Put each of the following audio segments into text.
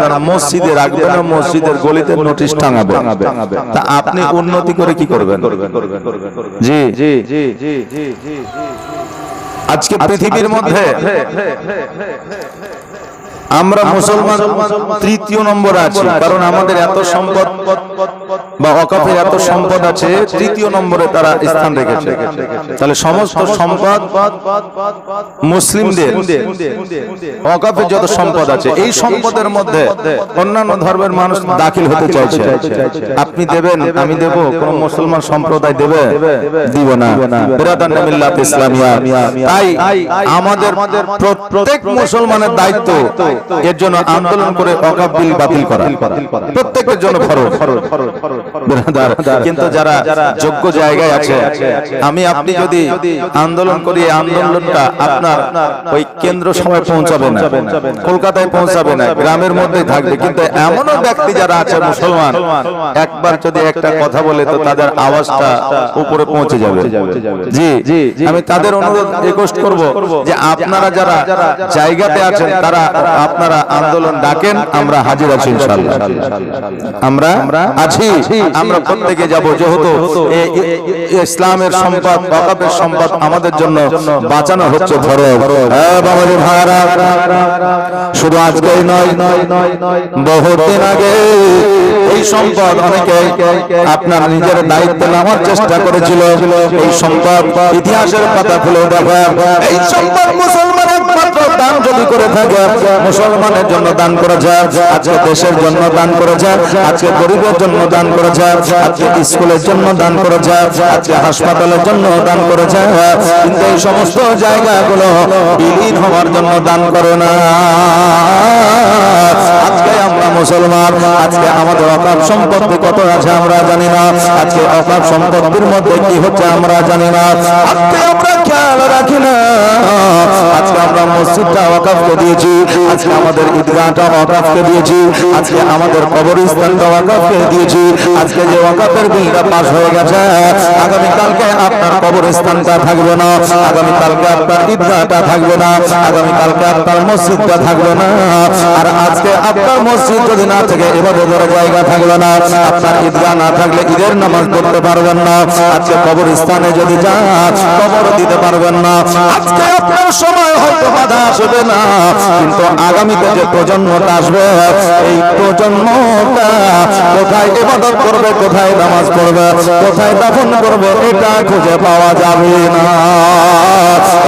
আপনারা মসজিদে রাখবেন আর মসজিদের গলিতে নোটিশ টাঙাবেন। তা আপনি উন্নতি করে কি করবেন? জি জি জি জি জি জি। আজকে পৃথিবীর মধ্যে আমরা মুসলমান তৃতীয় নম্বর আছি কারণ আমাদের এত সম্পদ বা অকাফের এত সম্পদ আছে, তৃতীয় নম্বরে তারা স্থান রেখেছে। তাহলে সমস্ত সম্পদ মুসলিমদের অকাফের যত সম্পদ আছে, এই সম্পদের মধ্যে অন্যান্য ধর্মের মানুষ দাখিল হতে চাইছে। আপনি দেবেন, আমি দেব, কোন মুসলমান সম্প্রদায় দেবে, দিব না। বেরাদান মিল্লাত ইসলামিয়া। তাই আমাদের প্রত্যেক মুসলমানের দায়িত্ব এর জন্য আন্দোলন করে অকাফ বিল বাতিল করা। প্রত্যেকের জন্য ফরজ। কিন্তু যারা যোগ্য জায়গায় আছে আমি আপনি যদি আন্দোলন করি আন্দোলনটা আপনার ওই কেন্দ্র সময় পৌঁছাবে না। কলকাতায় পৌঁছাবে না গ্রামের মধ্যেই থাকবে। কিন্তু এমনও ব্যক্তি যারা আছে মুসলমান একবার যদি একটা কথা বলে তো তাদের আওয়াজটা উপরে পৌঁছে যাবে। জি জি আমি তাদের অনুরোধ রিকোয়েস্ট করব যে আপনারা যারা জায়গাতে আছেন তারা আপনারা আন্দোলন ডাকেন আমরা হাজির আছি ইনশাআল্লাহ। আমরা আছি আমরা প্রত্যেকে যাব যেহেতু ইসলামের সম্পদ ওয়াকাফের সম্পদ আমাদের জন্য বাঁচানো হচ্ছে ধরো। বাবাজি ভাইরা শুধু আজকেই নয় বহুদিন আগে এই সম্পদ অনেকে আপনার নিজের দায়িত্ব নেওয়ার চেষ্টা করেছিল। এই সম্পদ ইতিহাসের পাতা খুলে দেখা। এই সম্পদ মুসলমান দান যদি করে থাকে মুসলমানের জন্য দান করে যায় আজকে দেশের জন্য দান করে যায় আজকে গরিবের জন্য দান করে যা আজকে স্কুলের জন্য দান করে যা আজকে হাসপাতালের জন্য দান করে যায় কিন্তু এই সমস্ত জায়গাগুলো বিলীন হওয়ার জন্য দান করো না। আজকে মুসলমান, আজকে আমাদের অকাপ সম্পত্তি কত আছে আমরা জানি না। আজকে অকাপ সম্পত্তির মধ্যে কি হচ্ছে আমরা জানি না। খেয়াল রাখি না। আজকে আমরা মসজিদটা দিয়েছি। আমাদের দিয়েছি। আজকে আমাদের দিয়েছি। আজকে যে হয়ে গেছে আগামী কালকে আপনার কবরস্থানটা থাকবে না। আগামী কালকে আপনার ঈদগাহটা থাকবে না। আগামী কালকে আপনার মসজিদটা থাকবে না। আর আজকে আপনার মসজিদ যদি না থাকে এবাদতের জায়গা থাকবে না। আপনার ঈদগাহ না থাকলে ঈদের নামাজ পড়তে পারবেন না। আজকে কবরস্থানে যদি যান, কবর দিতে পারবেন না। আজকে আপনার সময় হয়তো বাধা আসবে না। কিন্তু আগামীতে যে প্রজন্মটা আসবে, এই প্রজন্মটা কোথায় ইবাদত করবে, কোথায় নামাজ পড়বে, কোথায় দাফন করবে, এটা খুঁজে পাওয়া যাবে না।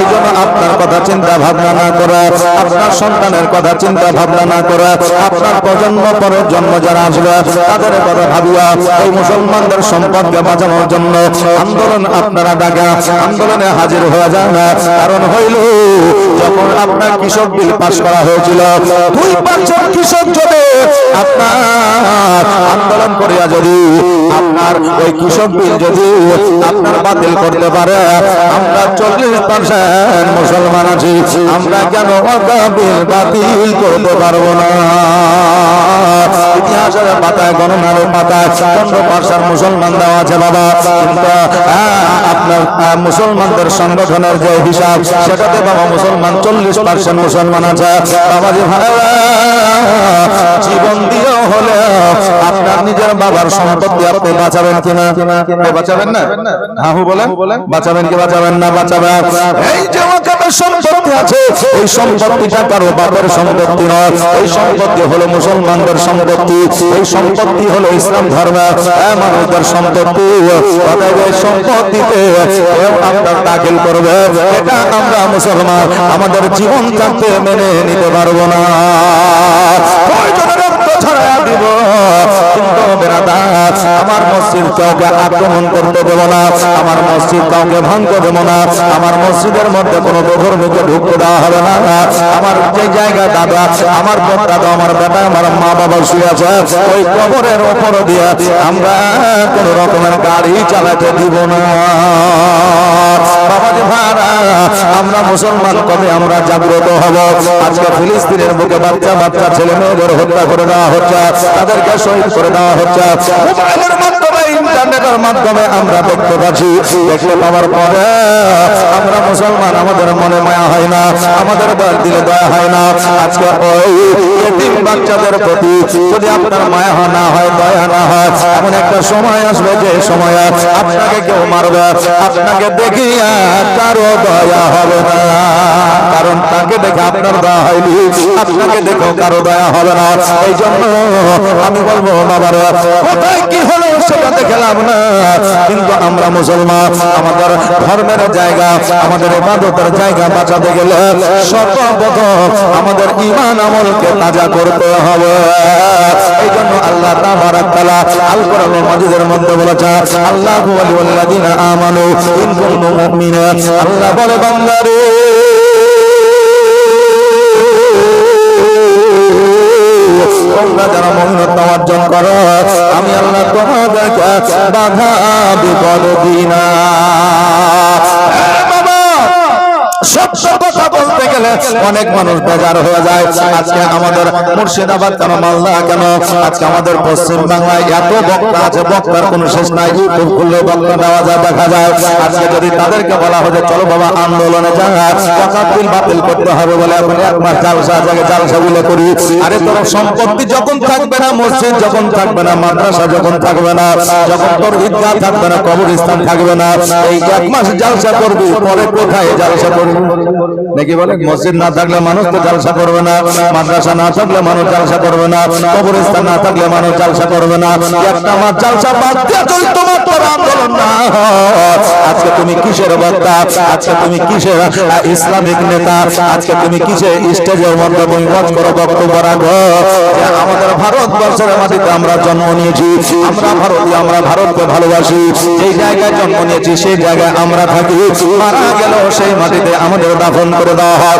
এই জন্য আপনার কথা চিন্তা ভাবনা না করে, আপনার সন্তানের কথা চিন্তা ভাবনা না করে, আপনার প্রজন্ম পরের জন্ম যারা আসবে তাদের কথা ভাবিয়া এই মুসলমানদের সম্পদকে বাঁচানোর জন্য আন্দোলন আপনারা ডাকা, আন্দোলনে হাজির হয়ে যান কারণ হইল, যখন আপনার কৃষক বিল পাশ করা হয়েছিল, দুই পাঁচজন কৃষক যদি আপনার আন্দোলন করিয়া যদি আপনার ওই কৃষক বিল যদি আপনার বাতিল করতে পারে, আমরা চল্লিশ পার্সেন্ট মুসলমান আছি, আমরা কেন বিল বাতিল করতে পারব না? ইতিহাসের পাতায় গণনার পাতায় পনেরো পার্সেন্ট মুসলমান দেওয়া আছে বাবা। আপনার মুসলমানদের সংগঠনের যে হিসাব, সেটাতে বাবা মুসলমান চল্লিশ পার্সেন্ট মুসলমান আছে। বাবাজি ভাইরা জীবন দিয়ে হলে আপনার নিজের বাবার সম্পত্তি আপনি বাঁচাবেন কিনা? বাঁচাবেন না? হাহু বলেন। বাঁচাবেন কি বাঁচাবেন না? বাঁচাবেন। এই যে ওয়াকাফের সম্পত্তি আছে, এই সম্পত্তিটা কারও বাপের সম্পত্তি নয়। এই সম্পত্তি হলো মুসলমানদের সম্পত্তি। এই সম্পত্তি হলো ইসলাম ধর্ম। মানুষদের সম্পত্তি। সম্পত্তিতে আমরা দাখিল করবে। এটা আমরা মুসলমান, আমাদের জীবন থাকতে মেনে নিতে পারব না। ছড়াইয়া দিব। কিন্তু বেরাদার আমার মসজিদ কাউকে আক্রমণ করতে দেব না। আমার মসজিদ কাউকে ভাঙতে দেব না। আমার মসজিদের মধ্যে কোনো ধর্মীকে ঢুকতে দেওয়া হবে না। আমার যে জায়গা দাদা, আমার দাদা, আমার বেটা, আমার মা বাবা শুয়ে আছে, ওই কবরের ওপর দিয়ে আমরা কোন রকমের গাড়ি চালাতে দিব না। আমরা মুসলমান, কবে আমরা জাগ্রত হব? আজকে ফিলিস্তিনের বুকে বাচ্চা বাচ্চা ছেলে মেয়েদের হত্যা করে দেওয়া হচ্ছে, তাদেরকে শহীদ করে দেওয়া হচ্ছে। ইন্টারনেটের মাধ্যমে আমরা দেখতে পাচ্ছি, দেখতে পাওয়ার পরে আমরা মুসলমান, আমাদের মনে মায়া হয় না, আমাদের দয়ার দিলে দয়া হয় না। আজকে ওই এতিম বাচ্চাদের প্রতি যদি আপনার মায়া না হয়, দয়া না হয়, এমন একটা সময় আসবে যে সময় আপনাকে কেউ মারবে, আপনাকে দেখিয়া কারও দয়া হবে না। কারণ তাকে দেখে আপনার দয়া হয়নি, আপনাকে দেখো কারও দয়া হবে না। এই জন্য আমি বলব, বাবার, কোথায় কি হলো সেটা দেখে লাভ না। কিন্তু আমরা মুসলমান, আমাদের ধর্মের জায়গা, আমাদের ইবাদতের জায়গা বাঁচাতে গেলে সর্বপ্রথম আমাদের ইমান আমলকে তাজা করতে হবে। এই জন্য আল্লাহ তাবারাক মধ্যে বলেছে আল্লাহু আল্লাহ বলে, বান্দারে অর্জন করো। আমি আল্লাহ তোমাদেরকে বাধা বিপদ দিনা বাবা সত্য কথা বলতে গেলে অনেক মানুষ বেজার হয়ে যায়। আজকে আমাদের মুর্শিদাবাদ কেন, মালদা কেন? আজকে আমাদের পশ্চিম বাংলায় এত বক্তা আছে, বক্তার কোনো শেষ নাই। ইউটিউব খুললে বক্তা দেওয়া যায়, দেখা যায়। আজকে যদি তাদেরকে বলা হচ্ছে চলো বাবা, আন্দোলনে যা বাতিল করতে হবে বলে এখন এক মাস জালসা জায়গায় জালসা গুলো করি। আরে তোর সম্পত্তি যখন থাকবে না, মসজিদ যখন থাকবে না, মাদ্রাসা যখন থাকবে না, যখন তোর ঈদগাহ থাকবে না, কবরস্থান থাকবে না, এই এক মাস জালসা করবি, পরে কোথায় জালসা করবি? নাকি বলে মসজিদ না থাকলে মানুষ তো জালসা করবে না, মাদ্রাসা না থাকলে মানুষ জালসা করবে না, কবরস্থান না থাকলে মানুষ জালসা করবে না। একটা মাস জালসা বাদ দিয়ে যদি তোমার তোর আন্দোলন না। আজকে তুমি কিসের বক্তা? আজকে তুমি কিসের ইসলামিক নেতা? আজকে তুমি কিসের স্টেজের মধ্যে তুমি ওয়াজ করো বক্তব্য রাখো? আমাদের ভারতবর্ষের মাটিতে আমরা জন্ম নিয়েছি, আমরা ভারতীয়, আমরা ভারতকে ভালোবাসি। যেই জায়গায় জন্ম নিয়েছি, সেই জায়গায় আমরা থাকি। মারা গেল সেই মাটিতে আমাদের দাফন করে দেওয়া হয়।